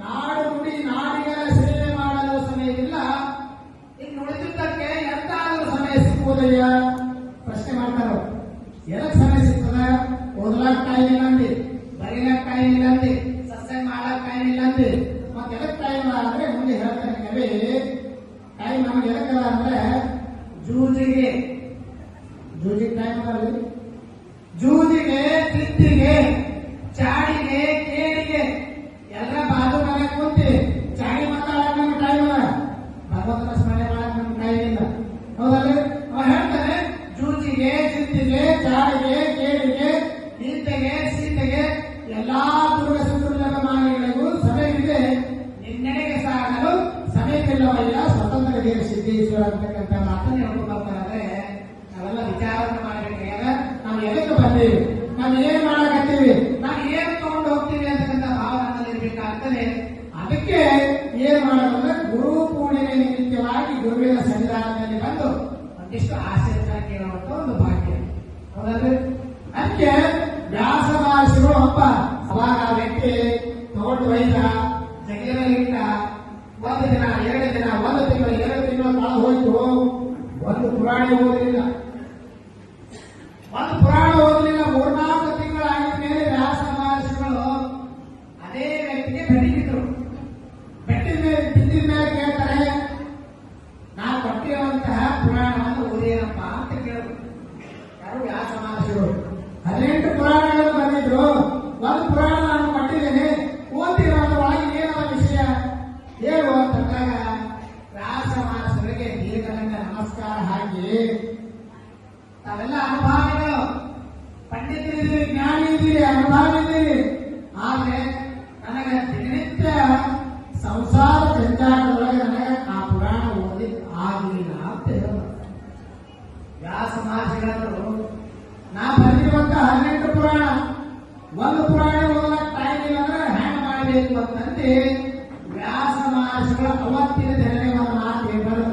ನಾಡು ನುಡಿ ನಾಡಿಗಳ ಸೇವೆ ಮಾಡಲು ಸಮಯ ಸಮಯವಿಲ್ಲ ಇನ್ನು ಉಳಿದಿದ್ದಕ್ಕೆ ಎಂತಾದರೂ ಸಮಯ ಸಿಕ್ಕುವುದಯ್ಯ ಪ್ರಶ್ನೆ ಮಾಡ್ತಾರ ಎಲ್ಲ ಸಮಯ ಸಿಗ್ತದ? ಓದಲಾಕ ಟೈಮ್ ಇಲ್ಲ ಅಂದಿ ಬರೀಲಾಕ ಟೈಮ್ ಇಲ್ಲ ಅಂದಿ ಸತ್ಸಂಗ ಮಾಡಕ್ ಟೈಮ್ ಇಲ್ಲ ಅಂದಿ. ಮತ್ತೆ ಎದಕ್ ಟೈಮ್ ಅಂದ್ರೆ ಮುಂದೆ ಹೇಳ್ತಾರೆ ಕವಿ. ಟೈಮ್ ನಮ್ಗೆ ಎಲ್ಲ ಅಂದ್ರೆ ಜೂಜಿಗೆ. ಜೂಜಿಗೆ ಟೈಮ್ ಅದಲ್ಲ ಜೂಜಿಗೆ ಜೂಜಿಗೆ ಚಿತ್ತಿಗೆ ಜಾಡಿಗೆ ಕೇಳಿಗೆ ಈತೆಗೆ ಸೀತೆಗೆ, ಎಲ್ಲಾ ಪೂರ್ವ ಸುದುರ್ಲಭ ಮಾನಗಳಿಗೂ ಸಮಯವಿದೆ ನಿನ್ನೆಡೆಗೆ ಸಾಗಲು ಸಮಯಕ್ಕಿಲ್ಲವಯ್ಯ ಸ್ವತಂತ್ರ ದೇವ ಸಿದ್ದೇಶ್ವರ ಅಂತಕ್ಕಂಥ ಮಾತನ್ನು ಹೇಳ್ಕೊಂಡು ಹೋಗ್ತಾರೆ ನಾವೆಲ್ಲ ವಿಚಾರವನ್ನು ಮಾಡಬೇಕಾಗ ನಾವು ಎದಕ್ಕೆ ಬಂದೀವಿ? ನಾವು ಏನ್ ಮಾಡಕತ್ತೀವಿ? ನಾವು ಏನ್ ತಗೊಂಡು ಹೋಗ್ತೀವಿ ಅಂತಕ್ಕಂಥ ಭಾವ ನಮ್ಮಲ್ಲಿ ಇರ್ಬೇಕಾಗ್ತದೆ. ಅದಕ್ಕೆ ಏನ್ ಮಾಡೋದಂದ್ರೆ, ಗುರು ಪೂರ್ಣಿಮೆ ನಿಮಿತ್ತವಾಗಿ ಗುರುವಿನ ಸನ್ನಿಧಾನದಲ್ಲಿ ಬಂದು ಒಂದಿಷ್ಟು ಆಶೀರ್ವಾದ ಕೇಳುವಂತ ಒಂದು ಭಾಗ್ಯ. ಹೌದಲ್ರಿ ಅದಕ್ಕೆ ವ್ಯಾಸ ಮಹರ್ಷಿಗಳು ಹಬ್ಬ ಅವಾಗ ಆ ವ್ಯಕ್ತಿ ತಗೊಂಡು ಒಯ್ದ ಜಗಿಲಿಟ್ಟ ಒಂದು ದಿನ, ಎರಡು ದಿನ, ಒಂದು ತಿಂಗಳು, ಎರಡು ತಿಂಗಳು ಕಾಲ ಹೋಯ್ತು. ಒಂದು ಪುರಾಣಿ ಓದಲಿಲ್ಲ ಒಂದು ವ್ಯಾಸ ಸಮಾಜರು ಹದಿನೆಂಟು ಪುರಾಣಗಳು ಬಂದಿದ್ರು. ಒಂದು ಪುರಾಣ ನಾನು ಕೊಟ್ಟಿದ್ದೇನೆ ಓದಿರೋದ್ರ ಒಳಗೆ ಏನೋ ವಿಷಯ ಹೇಳು ಅಂತಂದಾಗ ಮಹರ್ಷಿಗಳಿಗೆ ದೀರ್ಘದಂಡ ನಮಸ್ಕಾರ ಹಾಕಿ ತಾವೆಲ್ಲ ಅನುಭವಗಳು. ಪಂಡಿತರಿದ್ದೀರಿ ಜ್ಞಾನಿ ಇದ್ದೀರಿ ಅನುಭವ ಇದ್ದೀರಿ ಆದ್ರೆ ನನಗೆ ದಿನನಿತ್ಯ ಸಂಸಾರ ಜಂಜಾಟದೊಳಗೆ ನನಗೆ ಆ ಪುರಾಣ ಓದಿ ಆಗಲಿಲ್ಲ ಅಂತ ಹೇಳಿದ್ರು ವ್ಯಾಸ ಮಹರ್ಷಿಗಳು ಅಂತಂದು ವ್ಯಾಸ ಮಹರ್ಷಿಗಳ ಅವತ್ತಿನ ಮಾತು